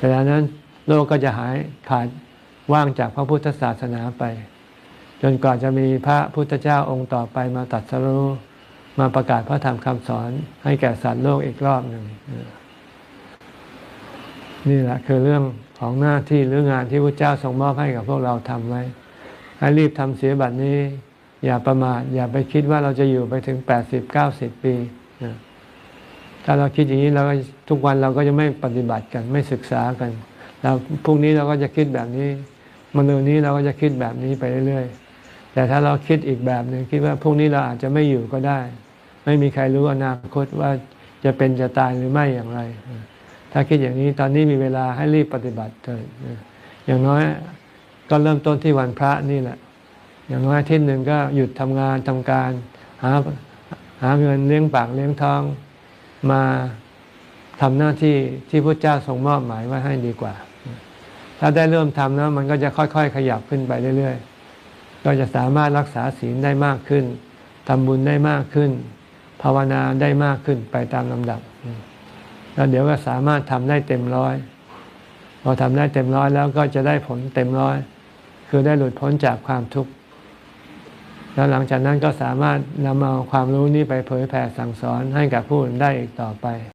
เวลานั้นโลกก็จะหายขาดว่างจากพระพุทธศาสนาไป จนกว่าจะมีพระพุทธเจ้าองค์ต่อไปมาตัดสรู้มาประกาศพระธรรมคำสอนให้แก่สัตว์โลกอีกรอบหนึ่งนี่แหละคือเรื่องของหน้าที่หรืองานที่พระเจ้าทรงมอบให้กับพวกเราทำไว้ ให้รีบทำเสียบัดนี้ อย่าประมาทอย่าไปคิดว่าเราจะอยู่ไปถึงแปดสิบเก้าสิบปีนะ ถ้าเราคิดอย่างนี้เราก็ทุกวันเราก็จะไม่ปฏิบัติกันไม่ศึกษากันแล้วพรุ่งนี้เราก็จะคิดแบบนี้มะรืนนี้เราก็จะคิดแบบนี้ไปเรื่อยๆ แต่ถ้าเราคิดอีกแบบหนึ่งคิดว่าพรุ่งนี้เราอาจจะไม่อยู่ก็ได้ ไม่มีใครรู้อนาคตว่าจะเป็นจะตายหรือไม่อย่างไร ถ้าคิดอย่างนี้ตอนนี้มีเวลาให้รีบปฏิบัติเถิดอย่างน้อยก็เริ่มต้นที่วันพระนี่แหละ อย่างน้อยที่หนึ่งก็หยุดทำงานทำการ หาหาเงินเลี้ยงปากเลี้ยงท้อง มาทำหน้าที่ที่พระเจ้าทรงมอบหมายไว้ให้ดีกว่า ถ้าได้เริ่มทำแล้วมันก็จะค่อยๆ ขยับขึ้นไปเรื่อยๆ ก็จะสามารถรักษาศีลได้มากขึ้นทำบุญได้มากขึ้น ภาวนาได้มากขึ้นไปตามลำดับ แล้วเดี๋ยวก็สามารถทำได้เต็มร้อยพอทำได้เต็มร้อยแล้วก็จะได้ผลเต็มร้อย คือได้หลุดพ้นจากความทุกข์ แล้วหลังจากนั้นก็สามารถนำเอาความรู้นี้ไปเผยแผ่สั่งสอนให้กับผู้อื่นได้อีกต่อไป